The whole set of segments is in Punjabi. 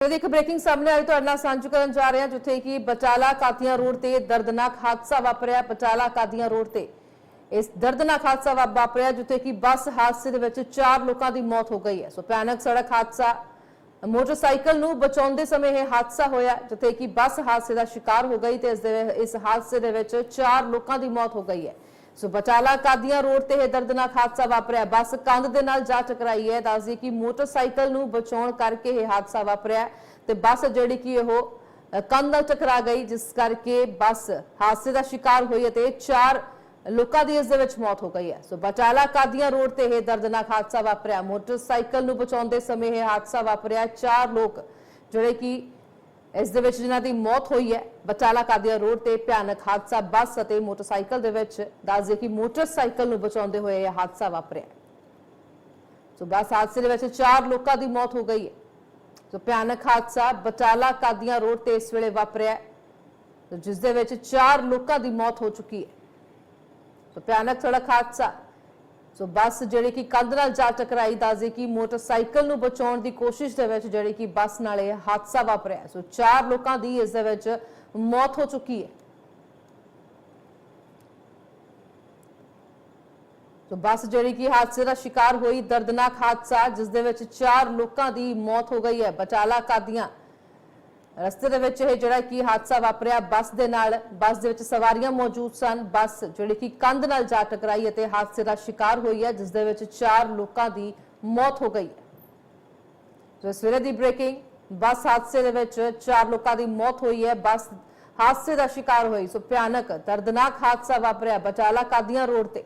ਤੇ ਬ੍ਰੇਕਿੰਗ ਸਾਹਮਣੇ ਆਈ ਤੁਹਾਡੇ ਨਾਲ ਸਾਂਝੀ ਕਰਨ ਜਾ ਰਹੇ ਹਾਂ, ਜਿੱਥੇ ਕਿ ਬਚਾਲਾ ਕਾਦੀਆਂ ਰੋਡ ਤੇ ਦਰਦਨਾਕ ਹਾਦਸਾ ਵਾਪਰਿਆ ਬਚਾਲਾ ਕਾਦੀਆਂ ਰੋਡ ਤੇ। ਇਸ ਦਰਦਨਾਕ ਹਾਦਸਾ ਵਾਪਰਿਆ ਜਿੱਥੇ ਕਿ ਬੱਸ ਹਾਦਸੇ ਦੇ ਵਿੱਚ ਚਾਰ ਲੋਕਾਂ ਦੀ ਮੌਤ ਹੋ ਗਈ ਹੈ। ਸੋ ਭਿਆਨਕ ਸੜਕ ਹਾਦਸਾ, ਮੋਟਰਸਾਈਕਲ ਨੂੰ ਬਚਾਉਂਦੇ ਸਮੇਂ ਇਹ ਹਾਦਸਾ ਹੋਇਆ, ਜਿੱਥੇ ਕਿ ਬੱਸ ਹਾਦਸੇ ਦਾ ਸ਼ਿਕਾਰ ਹੋ ਗਈ ਤੇ ਇਸ ਦੇ, ਇਸ ਹਾਦਸੇ ਦੇ ਵਿੱਚ ਚਾਰ ਲੋਕਾਂ ਦੀ ਮੌਤ ਹੋ ਗਈ ਹੈ। ਸੋ ਬਚਾਲਾ ਕਾਦੀਆਂ ਰੋਡ ਤੇ ਇਹ ਦਰਦਨਾਕ ਹਾਦਸਾ ਵਾਪਰਿਆ। ਬੱਸ ਕੰਧ ਦੇ ਨਾਲ ਜਾ ਟਕਰਾਈ ਹੈ। ਦੱਸਦੀ ਕਿ ਮੋਟਰਸਾਈਕਲ ਨੂੰ ਬਚਾਉਣ ਕਰਕੇ ਇਹ ਹਾਦਸਾ ਵਾਪਰਿਆ ਤੇ ਬੱਸ ਜਿਹੜੀ ਕਿ ਉਹ ਕੰਧ ਨਾਲ ਟਕਰਾ ਗਈ, ਜਿਸ ਕਰਕੇ ਬੱਸ ਹਾਦਸੇ ਦਾ ਸ਼ਿਕਾਰ ਹੋਈ ਅਤੇ ਚਾਰ ਲੋਕਾਂ ਦੀ ਇਸ ਦੇ ਵਿੱਚ ਮੌਤ ਹੋ ਗਈ ਹੈ। ਸੋ ਬਟਾਲਾ ਕਾਦੀਆਂ ਰੋਡ ਤੇ ਇਹ ਦਰਦਨਾਕ ਹਾਦਸਾ ਵਾਪਰਿਆ। ਮੋਟਰਸਾਈਕਲ ਨੂੰ ਬਚਾਉਂਦੇ ਸਮੇਂ ਇਹ ਹਾਦਸਾ ਵਾਪਰਿਆ। ਚਾਰ ਲੋਕ ਜਿਹੜੇ ਕਿ ਇਸ ਦੇ ਵਿੱਚ ਜਿਨ੍ਹਾਂ ਦੀ ਮੌਤ ਹੋਈ ਹੈ ਬਟਾਲਾ ਕਾਦੀਆਂ ਰੋਡ ਤੇ ਭਿਆਨਕ ਹਾਦਸਾ ਬੱਸ ਅਤੇ ਮੋਟਰਸਾਈਕਲ ਦੇ ਵਿੱਚ ਦੱਸਦੇ ਕਿ ਮੋਟਰਸਾਈਕਲ ਨੂੰ ਬਚਾਉਂਦੇ ਹੋਏ ਇਹ ਹਾਦਸਾ ਵਾਪਰਿਆ। ਸੋ ਬੱਸ ਹਾਦਸੇ ਦੇ ਵਿੱਚ ਚਾਰ ਲੋਕਾਂ ਦੀ ਮੌਤ ਹੋ ਗਈ ਹੈ। ਸੋ ਭਿਆਨਕ ਹਾਦਸਾ ਬਟਾਲਾ ਕਾਦੀਆਂ ਰੋਡ ਤੇ ਇਸ ਵੇਲੇ ਵਾਪਰਿਆ ਹੈ, ਜਿਸ ਦੇ ਵਿੱਚ ਚਾਰ ਲੋਕਾਂ ਦੀ ਮੌਤ ਹੋ ਚੁੱਕੀ ਹੈ। ਸੋ ਭਿਆਨਕ ਸੜਕ ਹਾਦਸਾ ਸੋ ਬੱਸ ਜਿਹੜੀ ਕਿ ਕੰਧ ਨਾਲ ਜਾ ਟਕਰਾਈ ਦੱਸਦੇ ਕਿ ਮੋਟਰਸਾਈਕਲ ਨੂੰ ਬਚਾਉਣ ਦੀ ਕੋਸ਼ਿਸ਼ ਦੇ ਵਿੱਚ ਜਿਹੜੀ ਕਿ ਬੱਸ ਨਾਲ ਇਹ ਹਾਦਸਾ ਵਾਪਰਿਆ ਸੋ ਚਾਰ ਲੋਕਾਂ ਦੀ ਇਸ ਦੇ ਵਿੱਚ ਮੌਤ ਹੋ ਚੁੱਕੀ ਹੈ। ਸੋ ਬੱਸ ਜਿਹੜੀ ਕਿ ਹਾਦਸੇ ਦਾ ਸ਼ਿਕਾਰ ਹੋਈ ਦਰਦਨਾਕ ਹਾਦਸਾ, ਜਿਸ ਦੇ ਵਿੱਚ ਚਾਰ ਲੋਕਾਂ ਦੀ ਮੌਤ ਹੋ ਗਈ ਹੈ। ਬਟਾਲਾ ਕਾਦੀਆਂ ਰਸਤੇ ਦੇ ਵਿੱਚ ਇਹ ਜਿਹੜਾ ਕੀ ਹਾਦਸਾ ਵਾਪਰਿਆ, ਬੱਸ ਦੇ ਨਾਲ, ਬੱਸ ਦੇ ਵਿੱਚ ਸਵਾਰੀਆਂ ਮੌਜੂਦ ਸਨ। ਬੱਸ ਜਿਹੜੀ ਕਿ ਕੰਧ ਨਾਲ ਜਾ ਟਕਰਾਈ ਅਤੇ ਹਾਦਸੇ ਦਾ ਸ਼ਿਕਾਰ ਹੋਈ ਹੈ, ਜਿਸ ਦੇ ਵਿੱਚ ਚਾਰ ਲੋਕਾਂ ਦੀ ਮੌਤ ਹੋ ਗਈ ਹੈ। ਸੋ ਸਵੇਰੇ ਦੀ ਬ੍ਰੇਕਿੰਗ, ਬੱਸ ਹਾਦਸੇ ਦੇ ਵਿੱਚ ਚਾਰ ਲੋਕਾਂ ਦੀ ਮੌਤ ਹੋਈ ਹੈ। ਬੱਸ ਹਾਦਸੇ ਦਾ ਸ਼ਿਕਾਰ ਹੋਈ, ਸੋ ਭਿਆਨਕ, ਦਰਦਨਾਕ ਹਾਦਸਾ ਵਾਪਰਿਆ ਬਚਾਲਾ ਕਾਦੀਆਂ ਰੋਡ ਤੇ।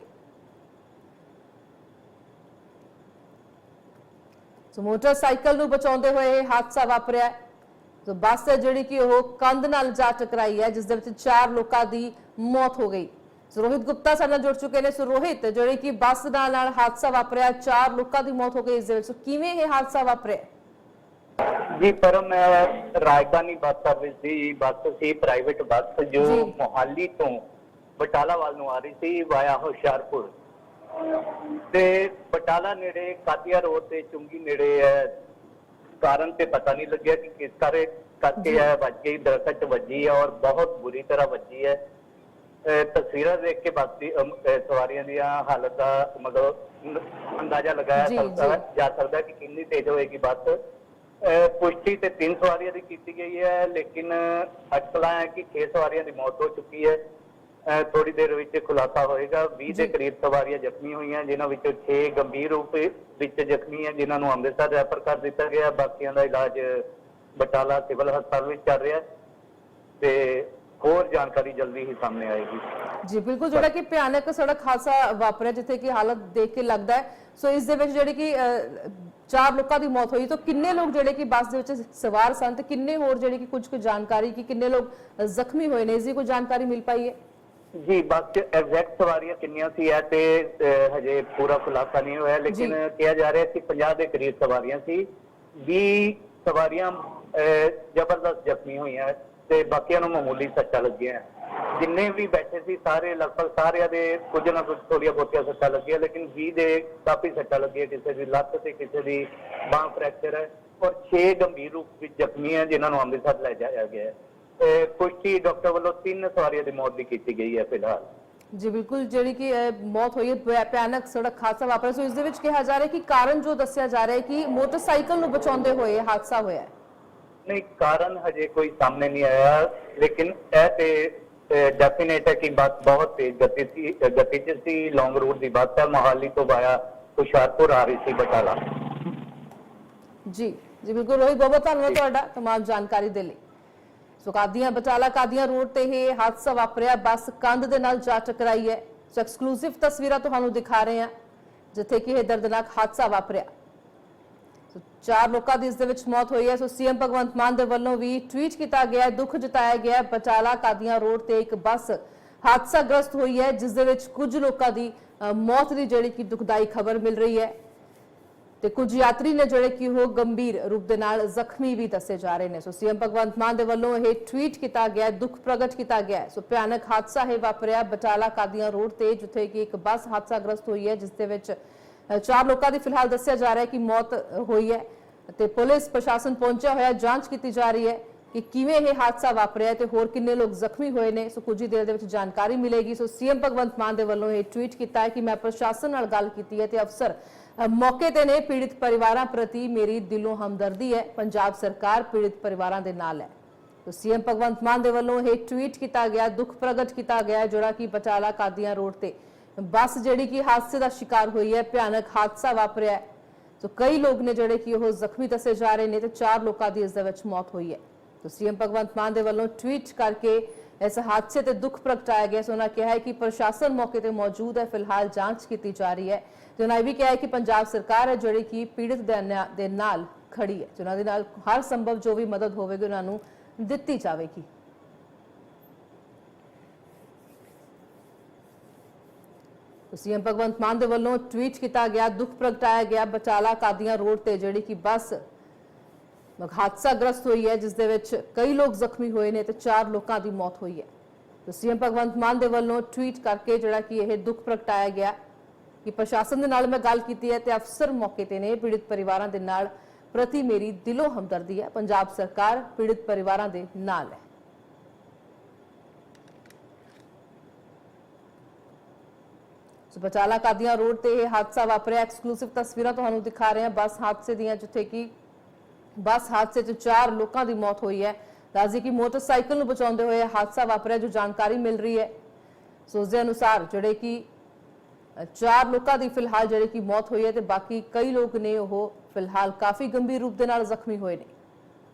ਸੋ ਮੋਟਰਸਾਈਕਲ ਨੂੰ ਬਚਾਉਂਦੇ ਹੋਏ ਇਹ ਹਾਦਸਾ ਵਾਪਰਿਆ। ਸੋ ਬੱਸ ਹੈ ਜਿਹੜੀ ਕਿ ਉਹ ਕੰਧ ਨਾਲ ਜਾ ਟਕਰਾਈ ਹੈ ਜਿਸ ਦੇ ਵਿੱਚ ਚਾਰ ਲੋਕਾਂ ਦੀ ਮੌਤ ਹੋ ਗਈ। ਸੋ ਰੋਹਿਤ ਗੁਪਤਾ ਸਾਡੇ ਨਾਲ ਜੁੜ ਚੁੱਕੇ ਨੇ। ਸੋ ਰੋਹਿਤ ਜਿਹੜੀ ਕਿ ਬੱਸ ਨਾਲ ਨਾਲ ਹਾਦਸਾ ਵਾਪਰਿਆ ਚਾਰ ਲੋਕਾਂ ਦੀ ਮੌਤ ਹੋ ਗਈ ਇਸ ਦੇ ਵਿੱਚ। ਸੋ ਕਿਵੇਂ ਇਹ ਹਾਦਸਾ ਵਾਪਰਿਆ? ਜੀ ਪਰਮ ਰਾਜਧਾਨੀ ਬੱਸ ਸਰਵਿਸ ਦੀ ਬੱਸ ਸੀ ਪ੍ਰਾਈਵੇਟ ਬੱਸ ਜੋ ਜੀ। ਮੋਹਾਲੀ ਤੋਂ ਬਟਾਲਾ ਵੱਲ ਨੂੰ ਆ ਰਹੀ ਸੀ ਵਾਇਆ ਹੁਸ਼ਿਆਰਪੁਰ। ਤੇ ਬਟਾਲਾ ਨੇੜੇ ਕਾਦੀਆ ਰੋਡ ਤੇ ਚੁੰਗੀ ਨੇੜੇ ਹੈ ਕਾਰਨ ਤੇ ਪਤਾ ਨਹੀਂ ਲੱਗਿਆ ਕਿ ਕਿਸ ਕਾਰੇ ਕਰਕੇ। ਹੈ ਵੱਜ ਗਈ ਦਰਖਤ 'ਚ ਵੱਜੀ ਹੈ ਔਰ ਬਹੁਤ ਬੁਰੀ ਤਰ੍ਹਾਂ ਵੱਜੀ ਹੈ। ਤਸਵੀਰਾਂ ਦੇਖ ਕੇ ਅਹ ਸਵਾਰੀਆਂ ਦੀਆਂ ਹਾਲਤ ਦਾ ਮਤਲਬ ਅੰਦ- ਅੰਦਾਜ਼ਾ ਲਗਾਇਆ ਜੀ, ਸਕਦਾ ਕਿ ਕਿੰਨੀ ਤੇਜ਼ ਹੋਏਗੀ ਬੱਸ। ਪੁਸ਼ਟੀ ਤੇ ਤਿੰਨ ਸਵਾਰੀਆਂ ਦੀ ਕੀਤੀ ਗਈ ਹੈ ਲੇਕਿਨ ਅਟਕਲਾ ਹੈ ਕਿ 6 ਸਵਾਰੀਆਂ ਦੀ ਮੌਤ ਹੋ ਚੁੱਕੀ ਹੈ। ਥੋੜੀ ਦੇਰ ਵਿੱਚ ਖੁਲਾਸਾ ਹੋਏਗਾ। 20 ਦੇ। ਕਰੀਬ ਸਵਾਰੀਆਂ ਜ਼ਖਮੀ ਹੋਈਆਂ ਜਿਨ੍ਹਾਂ ਵਿੱਚੋਂ 6 ਗੰਭੀਰ ਰੂਪ ਵਿੱਚ ਜ਼ਖਮੀ ਹੈ ਜਿਨ੍ਹਾਂ ਨੂੰ ਅੰਮ੍ਰਿਤਸਰ ਰੈਫਰ ਕਰ ਦਿੱਤਾ ਗਿਆ। ਬਾਕੀਆਂ ਦਾ ਇਲਾਜ ਬਟਾਲਾ ਸਿਵਲ ਹਸਪਤਾਲ ਵਿੱਚ ਚੱਲ ਰਿਹਾ ਹੈ ਤੇ ਹੋਰ ਜਾਣਕਾਰੀ ਜਲਦੀ ਹੀ ਸਾਹਮਣੇ ਆਏਗੀ। ਜੀ ਬਿਲਕੁਲ ਜਿਹੜਾ ਕਿ ਭਿਆਨਕ ਸੜਕ ਹਾਦਸਾ ਵਾਪਰਿਆ ਜਿੱਥੇ ਕਿ ਹਾਲਤ ਦੇਖ ਕੇ ਲੱਗਦਾ ਹੈ। ਸੋ ਇਸ ਦੇ ਵਿੱਚ ਜਿਹੜੀ ਕਿ ਅਹ, ਚਾਰ ਲੋਕਾਂ ਦੀ ਮੌਤ ਹੋਈ ਤਾਂ ਕਿੰਨੇ ਲੋਕ ਜਿਹੜੇ ਕਿ ਬੱਸ ਦੇ ਵਿੱਚ ਸਵਾਰ ਸਨ ਤੇ ਕਿੰਨੇ ਹੋਰ ਜਿਹੜੇ ਕਿ ਕੁਝ ਕੁ ਜਾਣਕਾਰੀ ਕਿ ਕਿੰਨੇ ਲੋਕ ਜ਼ਖਮੀ ਹੋਏ ਨੇ ਇਸ ਦੀ ਕੋਈ ਜਾਣਕਾਰੀ ਮਿਲ ਪਾਈ ਹੈ? ਜੀ ਬੱਸ 'ਚ ਐਗਜ਼ੈਕਟ ਸਵਾਰੀਆਂ ਕਿੰਨੀਆਂ ਸੀ ਇਹ ਤੇ ਅਹ, ਹਜੇ ਪੂਰਾ ਖੁਲਾਸਾ ਨਹੀਂ ਹੋਇਆ ਲੇਕਿਨ ਜੀ। ਕਿਹਾ ਜਾ ਰਿਹਾ ਕਿ 50 ਦੇ ਕਰੀਬ ਸਵਾਰੀਆਂ ਸੀ। 20 ਸਵਾਰੀਆਂ ਜ਼ਬਰਦਸਤ ਜ਼ਖਮੀ ਹੋਈਆਂ ਤੇ ਬਾਕੀਆਂ ਨੂੰ ਮਾਮੂਲੀ ਸੱਟਾਂ ਲੱਗੀਆਂ ਜਿੰਨੇ ਵੀ ਬੈਠੇ ਸੀ, ਸਾਰੇ ਲਗਭਗ ਸਾਰਿਆਂ ਦੇ ਕੁਝ ਨਾ ਕੁਝ ਥੋੜੀਆਂ ਬਹੁਤੀਆਂ ਸੱਟਾਂ ਲੱਗੀਆਂ, ਲੇਕਿਨ 20 ਦੇ ਕਾਫੀ ਸੱਟਾਂ ਲੱਗੀਆਂ, ਕਿਸੇ ਦੀ ਲੱਤ ਤੇ ਕਿਸੇ ਦੀ ਬਾਂਹ ਫ੍ਰੈਕਚਰ ਹੈ ਔਰ 6 ਗੰਭੀਰ ਰੂਪ ਵਿੱਚ ਜ਼ਖਮੀ ਹੈ, ਜਿਨ੍ਹਾਂ ਨੂੰ ਅੰਮ੍ਰਿਤਸਰ ਲੈ ਜਾਇਆ ਗਿਆ ਹੈ। ਤੇ ਡਾਕਟਰ ਵੱਲੋਂ ਤਿੰਨ ਸਵਾਰੀਆਂ ਦੀ ਮੌਤ ਦੀ ਕੀਤੀ ਗਈ ਹੈ ਫਿਲਹਾਲ। ਜੀ, ਬਿਲਕੁਲ, ਜਿਹੜੀ ਕਿ ਮੌਤ ਹੋਈ ਹੈ ਭਿਆਨਕ ਸੜਕ ਹਾਦਸਾ ਵਾਪਰਿਆ। ਸੋ ਇਸ ਦੇ ਵਿੱਚ ਕਿਹਾ ਜਾ ਰਿਹਾ ਕਿ ਕਾਰਨ ਜੋ ਦੱਸਿਆ ਜਾ ਰਿਹਾ ਹੈ ਕਿ ਮੋਟਰਸਾਈਕਲ ਨੂੰ ਬਚਾਉਂਦੇ ਹੋਏ ਹਾਦਸਾ ਹੋਇਆ ਹੈ। ਨਹੀਂ ਕਾਰਨ ਹਜੇ ਕੋਈ ਸਾਹਮਣੇ ਨਹੀਂ ਆਇਆ ਲੇਕਿਨ ਇਹ ਤੇ ਡੈਫੀਨੇਟ ਹੈ ਕਿ ਬੱਸ ਬਹੁਤ ਤੇਜ਼ ਗਤੀ ਸੀ ਗਤੀ 'ਚ ਸੀ ਲੌਂਗ ਰੂਟ ਦੀ ਬੱਸ ਹੈ ਮੋਹਾਲੀ ਤੋਂ ਵਾਇਆ ਹੁਸ਼ਿਆਰਪੁਰ ਆ ਰਹੀ ਸੀ ਬਟਾਲਾ ਜੀ ਜੀ ਬਿਲਕੁਲ ਰੋਹਿਤ ਬਹੁਤ ਬਹੁਤ ਧੰਨਵਾਦ ਤੁਹਾਡਾ तमाम ਜਾਣਕਾਰੀ ਦੇ ਲਈ ਸੋ ਕਾਦੀਆਂ ਬਟਾਲਾ ਕਾਦੀਆਂ ਰੋਡ ਤੇ ਇਹ ਹਾਦਸਾ ਵਾਪਰਿਆ ਬੱਸ ਕੰਧ ਦੇ ਨਾਲ ਜਾ ਟਕਰਾਈ ਹੈ ਸੋ ਐਕਸਕਲੂਸਿਵ ਤਸਵੀਰਾਂ ਤੁਹਾਨੂੰ ਦਿਖਾ ਰਹੇ ਹਾਂ ਜਿੱਥੇ ਕਿ ਇਹ ਦਰਦਨਾਕ ਹਾਦਸਾ ਵਾਪਰਿਆ ਸੋ ਚਾਰ ਲੋਕਾਂ ਦੀ ਇਸ ਦੇ ਵਿੱਚ ਮੌਤ ਹੋਈ ਹੈ। ਸੋ ਸੀਐਮ ਭਗਵੰਤ ਮਾਨ ਦੇ ਵੱਲੋਂ ਵੀ ਟਵੀਟ ਕੀਤਾ ਗਿਆ ਦੁੱਖ ਜਤਾਇਆ ਗਿਆ ਹੈ। ਕਾਦੀਆਂ ਰੋਡ ਤੇ ਇੱਕ ਬੱਸ ਹਾਦਸਾਗ੍ਰਸਤ ਹੋਈ ਹੈ, ਜਿਸ ਦੇ ਵਿੱਚ ਕੁਝ ਲੋਕਾਂ ਦੀ ਮੌਤ ਦੀ ਜਿਹੜੀ ਕਿ ਦੁਖਦਾਈ ਖਬਰ ਮਿਲ ਰਹੀ ਹੈ। ਤੇ ਕੁਝ ਯਾਤਰੀ ਨੇ ਜਿਹੜੇ ਕਿ ਉਹ ਗੰਭੀਰ ਰੂਪ ਦੇ ਨਾਲ ਜ਼ਖਮੀ ਵੀ ਦੱਸੇ ਜਾ ਰਹੇ ਨੇ। ਸੋ ਸੀਐਮ ਭਗਵੰਤ ਮਾਨ ਦੇ ਵੱਲੋਂ ਇਹ ਟਵੀਟ ਕੀਤਾ ਗਿਆ ਦੁੱਖ ਪ੍ਰਗਟ ਕੀਤਾ ਗਿਆ ਸੋ ਭਿਆਨਕ ਹਾਦਸਾ ਹੈ ਵਾਪਰਿਆ ਬਟਾਲਾ ਕਾਦੀਆਂ ਰੋਡ ਤੇ, ਜਿੱਥੇ ਕਿ ਇੱਕ ਬੱਸ ਹਾਦਸਾਗ੍ਰਸਤ ਹੋਈ ਹੈ, ਜਿਸ ਦੇ ਵਿੱਚ ਚਾਰ ਲੋਕਾਂ ਦੀ ਫਿਲਹਾਲ ਦੱਸਿਆ ਜਾ ਰਿਹਾ ਹੈ ਕਿ ਮੌਤ ਹੋਈ ਹੈ ਅਤੇ ਪੁਲਿਸ ਪ੍ਰਸ਼ਾਸਨ ਪਹੁੰਚਿਆ ਹੋਇਆ ਜਾਂਚ ਕੀਤੀ ਜਾ ਰਹੀ ਹੈ ਕਿ ਕਿਵੇਂ ਇਹ ਹਾਦਸਾ ਵਾਪਰਿਆ ਤੇ ਹੋਰ ਕਿੰਨੇ ਲੋਕ ਜ਼ਖਮੀ ਹੋਏ ਨੇ। ਸੋ ਕੁਝ ਹੀ ਦੇਰ ਦੇ ਵਿੱਚ ਜਾਣਕਾਰੀ ਮਿਲੇਗੀ। ਸੋ ਸੀਐਮ ਭਗਵੰਤ ਮਾਨ ਦੇ ਵੱਲੋਂ ਇਹ ਟਵੀਟ ਕੀਤਾ ਹੈ ਕਿ ਮੈਂ ਪ੍ਰਸ਼ਾਸਨ ਨਾਲ ਗੱਲ ਕੀਤੀ ਹੈ ਤੇ ਅਫਸਰ ਮੌਕੇ ਤੇ ਨੇ ਪੀੜਿਤ ਪਰਿਵਾਰਾਂ ਪ੍ਰਤੀ ਮੇਰੀ ਦਿਲੋਂ ਹਮਦਰਦੀ ਹੈ। ਪੰਜਾਬ ਸਰਕਾਰ ਪੀੜਿਤ ਪਰਿਵਾਰਾਂ ਦੇ ਨਾਲ ਹੈ। ਤੋ ਸੀਐਮ ਭਗਵੰਤ ਮਾਨ ਦੇ ਵੱਲੋਂ ਇਹ ਟਵੀਟ ਕੀਤਾ ਗਿਆ, ਦੁੱਖ ਪ੍ਰਗਟ ਕੀਤਾ ਗਿਆ ਜਿਹੜਾ ਕਿ ਬਟਾਲਾ ਕਾਦੀਆਂ ਰੋਡ ਤੇ ਬੱਸ ਜਿਹੜੀ ਕਿ ਹਾਦਸੇ ਦਾ ਸ਼ਿਕਾਰ ਹੋਈ ਹੈ, ਭਿਆਨਕ ਹਾਦਸਾ ਵਾਪਰਿਆ ਹੈ। ਸੋ ਕਈ ਲੋਕ ਨੇ ਜਿਹੜੇ ਕਿ ਉਹ ਜ਼ਖਮੀ ਦੱਸੇ ਜਾ ਰਹੇ ਨੇ ਤੇ ਚਾਰ ਲੋਕਾਂ ਦੀ ਇਸ ਦੇ ਵਿੱਚ ਮੌਤ ਹੋਈ ਹੈ। ਤੋ ਸੀਐਮ ਭਗਵੰਤ ਮਾਨ ਦੇ ਵੱਲੋਂ ਟਵੀਟ ਕਰਕੇ ਇਸ ਹਾਦਸੇ ਤੇ ਦੁੱਖ ਪ੍ਰਗਟਾਇਆ ਗਿਆ। ਸੋ ਉਹਨਾਂ ਕਿਹਾ ਹੈ ਕਿ ਪ੍ਰਸ਼ਾਸਨ ਮੌਕੇ ਤੇ ਮੌਜੂਦ ਹੈ, ਫਿਲਹਾਲ ਜਾਂਚ ਕੀਤੀ ਜਾ ਰਹੀ ਹੈ। ਤੇ ਉਹਨਾਂ ਇਹ ਵੀ ਕਿਹਾ ਹੈ ਕਿ ਪੰਜਾਬ ਸਰਕਾਰ ਹੈ, ਜਿਹੜੀ ਕਿ ਪੀੜਤ ਦੇ ਨਾਲ ਖੜੀ ਹੈ। ਤੇ ਉਹਨਾਂ ਦੇ ਨਾਲ ਹਰ ਸੰਭਵ ਜੋ ਵੀ ਮਦਦ ਹੋਵੇਗੀ, ਉਹਨਾਂ ਨੂੰ ਦਿੱਤੀ ਜਾਵੇਗੀ। ਸੀਐਮ ਭਗਵੰਤ ਮਾਨ ਦੇ ਵੱਲੋਂ ਟਵੀਟ ਕੀਤਾ ਗਿਆ, ਦੁੱਖ ਪ੍ਰਗਟਾਇਆ ਗਿਆ, ਬਚਾਲਾ ਕਾਦੀਆਂ ਰੋਡ ਤੇ ਜਿਹੜੀ ਕਿ ਬੱਸ ਹਾਦਸਾਗ੍ਰਸਤ ਹੋਈ ਹੈ ਜਿਸ ਦੇ ਵਿੱਚ ਕਈ ਲੋਕ ਜ਼ਖਮੀ ਹੋਏ ਨੇ ਤੇ ਚਾਰ ਲੋਕਾਂ ਦੀ ਮੌਤ ਹੋਈ ਹੈ। ਤੇ ਸੀਐਮ ਭਗਵੰਤ ਮਾਨ ਦੇ ਵੱਲੋਂ ਟਵੀਟ ਕਰਕੇ ਜਿਹੜਾ ਕਿ ਇਹ ਦੁੱਖ ਪ੍ਰਗਟਾਇਆ ਗਿਆ ਕਿ ਪ੍ਰਸ਼ਾਸਨ ਦੇ ਨਾਲ ਮੈਂ ਗੱਲ ਕੀਤੀ ਹੈ ਤੇ ਅਫਸਰ ਮੌਕੇ ਤੇ ਨੇ ਪੀੜਿਤ ਪਰਿਵਾਰਾਂ ਦੇ ਨਾਲ ਪ੍ਰਤੀ ਮੇਰੀ ਦਿਲੋਂ ਹਮਦਰਦੀ ਹੈ। ਪੰਜਾਬ ਸਰਕਾਰ ਪੀੜਿਤ ਪਰਿਵਾਰਾਂ ਦੇ ਨਾਲ ਹੈ। ਸੋ ਬਚਾਲਾ ਕਾਦੀਆਂ ਰੋਡ ਤੇ ਇਹ ਹਾਦਸਾ ਵਾਪਰਿਆ। ਐਕਸਕਲੂਸਿਵ ਤਸਵੀਰਾਂ ਤੁਹਾਨੂੰ ਦਿਖਾ ਰਹੇ ਹਾਂ। ਬੱਸ ਹਾਦਸੇ ਦੀਆਂ ਜਿੱਥੇ ਕਿ ਬੱਸ ਹਾਦਸੇ 'ਚ ਚਾਰ ਲੋਕਾਂ ਦੀ ਮੌਤ ਹੋਈ ਹੈ। ਦੱਸਦੀ ਕਿ ਮੋਟਰਸਾਈਕਲ ਨੂੰ ਬਚਾਉਂਦੇ ਹੋਏ ਇਹ ਹਾਦਸਾ ਵਾਪਰਿਆ, ਜੋ ਜਾਣਕਾਰੀ ਮਿਲ ਰਹੀ ਹੈ। ਸੋ ਉਸ ਦੇ ਅਨੁਸਾਰ ਜਿਹੜੇ ਕਿ ਚਾਰ ਲੋਕਾਂ ਦੀ ਫਿਲਹਾਲ ਜਿਹੜੇ ਕਿ ਮੌਤ ਹੋਈ ਹੈ ਤੇ ਬਾਕੀ ਕਈ ਲੋਕ ਨੇ ਉਹ ਫਿਲਹਾਲ ਕਾਫੀ ਗੰਭੀਰ ਰੂਪ ਦੇ ਨਾਲ ਜ਼ਖਮੀ ਹੋਏ ਨੇ।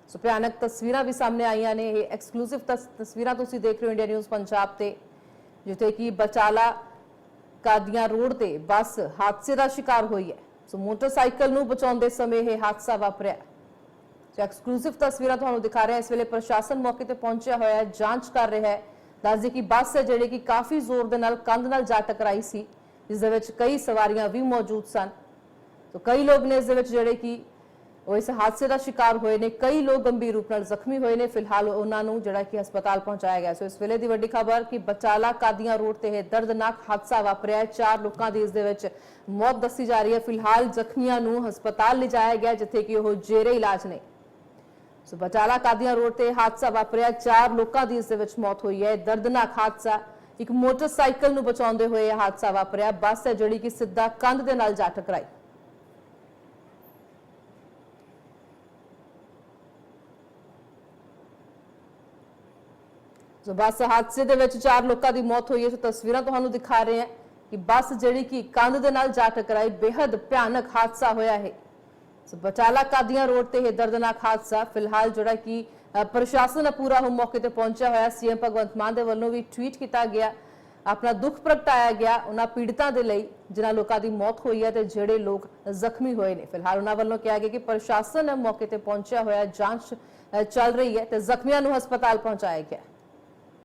ਸੋ ਭਿਆਨਕ ਤਸਵੀਰਾਂ ਵੀ ਸਾਹਮਣੇ ਆਈਆਂ ਨੇ। ਇਹ ਐਕਸਕਲੂਸਿਵ ਤਸਵੀਰਾਂ ਤੁਸੀਂ ਦੇਖ ਰਹੇ ਹੋ ਇੰਡੀਆ ਨਿਊਜ਼ ਪੰਜਾਬ ਤੇ, ਜਿੱਥੇ ਕਿ ਬਚਾਲਾ ਕਾਦੀਆਂ ਰੋਡ ਤੇ ਬੱਸ ਹਾਦਸੇ ਦਾ ਸ਼ਿਕਾਰ ਹੋਈ ਹੈ। ਸੋ ਮੋਟਰਸਾਈਕਲ ਨੂੰ ਬਚਾਉਂਦੇ ਸਮੇਂ ਇਹ ਹਾਦਸਾ ਵਾਪਰਿਆ। ਸੋ ਐਕਸਕਲੂਸਿਵ ਤਸਵੀਰਾਂ ਤੁਹਾਨੂੰ ਦਿਖਾ ਰਹੇ ਹਾਂ। ਇਸ ਵੇਲੇ ਪ੍ਰਸ਼ਾਸਨ ਮੌਕੇ ਤੇ ਪਹੁੰਚਿਆ ਹੋਇਆ ਹੈ। ਜਾਂਚ ਕਰ ਰਿਹਾ ਹੈ। ਦੱਸਦੇ ਕਿ ਬੱਸ ਹੈ ਜਿਹੜੀ ਕਿ ਕਾਫੀ ਜ਼ੋਰ ਦੇ ਨਾਲ ਕੰਧ ਨਾਲ ਜਾ ਟਕਰਾਈ ਸੀ। ਜਿਸ ਦੇ ਵਿੱਚ ਕਈ ਸਵਾਰੀਆਂ ਵੀ ਮੌਜੂਦ ਸਨ। ਸੋ ਕਈ ਲੋਕ ਨੇ ਇਸ ਦੇ ਵਿੱਚ ਜਿਹੜੇ ਕਿ ਉਹ ਇਸ ਹਾਦਸੇ ਦਾ ਸ਼ਿਕਾਰ ਹੋਏ ਨੇ, ਕਈ ਲੋਕ ਗੰਭੀਰ ਰੂਪ ਨਾਲ ਜ਼ਖਮੀ ਹੋਏ ਨੇ। ਫਿਲਹਾਲ ਉਹਨਾਂ ਨੂੰ ਜਿਹੜਾ ਕਿ ਹਸਪਤਾਲ ਪਹੁੰਚਾਇਆ ਗਿਆ। ਸੋ ਇਸ ਵੇਲੇ ਦੀ ਵੱਡੀ ਖਬਰ ਕਿ ਬਚਾਲਾ ਕਾਦੀਆਂ ਰੋਡ ਤੇ ਇਹ ਦਰਦਨਾਕ ਹਾਦਸਾ ਵਾਪਰਿਆ ਚਾਰ ਲੋਕਾਂ ਦੀ ਇਸ ਦੇ ਵਿੱਚ ਮੌਤ ਦੱਸੀ ਜਾ ਰਹੀ ਹੈ। ਫਿਲਹਾਲ ਜ਼ਖਮੀਆਂ ਨੂੰ ਹਸਪਤਾਲ ਲਿਜਾਇਆ ਗਿਆ, ਜਿੱਥੇ ਕਿ ਉਹ ਜੇਰੇ ਇਲਾਜ ਨੇ। ਸੋ ਬਚਾਲਾ ਕਾਦੀਆਂ ਰੋਡ ਤੇ ਇਹ ਹਾਦਸਾ ਵਾਪਰਿਆ। ਚਾਰ ਲੋਕਾਂ ਦੀ ਇਸ ਦੇ ਵਿੱਚ ਮੌਤ ਹੋਈ ਹੈ। ਇਹ ਦਰਦਨਾਕ ਹਾਦਸਾ ਇੱਕ ਮੋਟਰਸਾਈਕਲ ਨੂੰ ਬਚਾਉਂਦੇ ਹੋਏ ਇਹ ਹਾਦਸਾ ਵਾਪਰਿਆ। ਬੱਸ ਹੈ ਜਿਹੜੀ ਕਿ ਸਿੱਧਾ ਕੰਧ ਦੇ ਨਾਲ ਜਾ ਟਕਰਾਈ। ਸੋ ਬੱਸ ਹਾਦਸੇ ਦੇ ਵਿੱਚ ਚਾਰ ਲੋਕਾਂ ਦੀ ਮੌਤ ਹੋਈ ਹੈ। ਸੋ ਤਸਵੀਰਾਂ ਤੁਹਾਨੂੰ ਦਿਖਾ ਰਹੇ ਹਾਂ ਕਿ ਬੱਸ ਜਿਹੜੀ ਕਿ ਕੰਧ ਦੇ ਨਾਲ ਜਾ ਟਕਰਾਈ ਬੇहद ਭਿਆਨਕ ਹਾਦਸਾ ਹੋਇਆ ਹੈ। ਸੋ ਬਟਾਲਾ ਕਾਦੀਆਂ ਰੋਡ ਤੇ ਇਹ ਦਰਦਨਾਕ ਹਾਦਸਾ ਫਿਲਹਾਲ ਜਿਹੜਾ ਕਿ ਪ੍ਰਸ਼ਾਸਨ ਪੂਰਾ ਉਹ ਮੌਕੇ ਤੇ ਪਹੁੰਚਿਆ ਹੋਇਆ। ਸੀਐਮ ਭਗਵੰਤ ਮਾਨ ਦੇ ਵੱਲੋਂ ਵੀ ਟਵੀਟ ਕੀਤਾ ਗਿਆ। ਆਪਣਾ ਦੁੱਖ ਪ੍ਰਗਟਾਇਆ ਗਿਆ ਉਹਨਾਂ ਪੀੜਤਾਂ ਦੇ ਲਈ ਜਿਨ੍ਹਾਂ ਲੋਕਾਂ ਦੀ ਮੌਤ ਹੋਈ ਹੈ ਤੇ ਜਿਹੜੇ ਲੋਕ ਜ਼ਖਮੀ ਹੋਏ ਨੇ। ਫਿਲਹਾਲ ਉਹਨਾਂ ਵੱਲੋਂ ਕਿਹਾ ਗਿਆ ਕਿ ਪ੍ਰਸ਼ਾਸਨ ਮੌਕੇ ਤੇ ਪਹੁੰਚਿਆ ਹੋਇਆ ਜਾਂਚ ਚੱਲ ਰਹੀ ਹੈ ਤੇ ਜ਼ਖਮੀਆਂ ਨੂੰ ਹਸਪਤਾਲ ਪਹੁੰਚਾਇਆ ਗਿਆ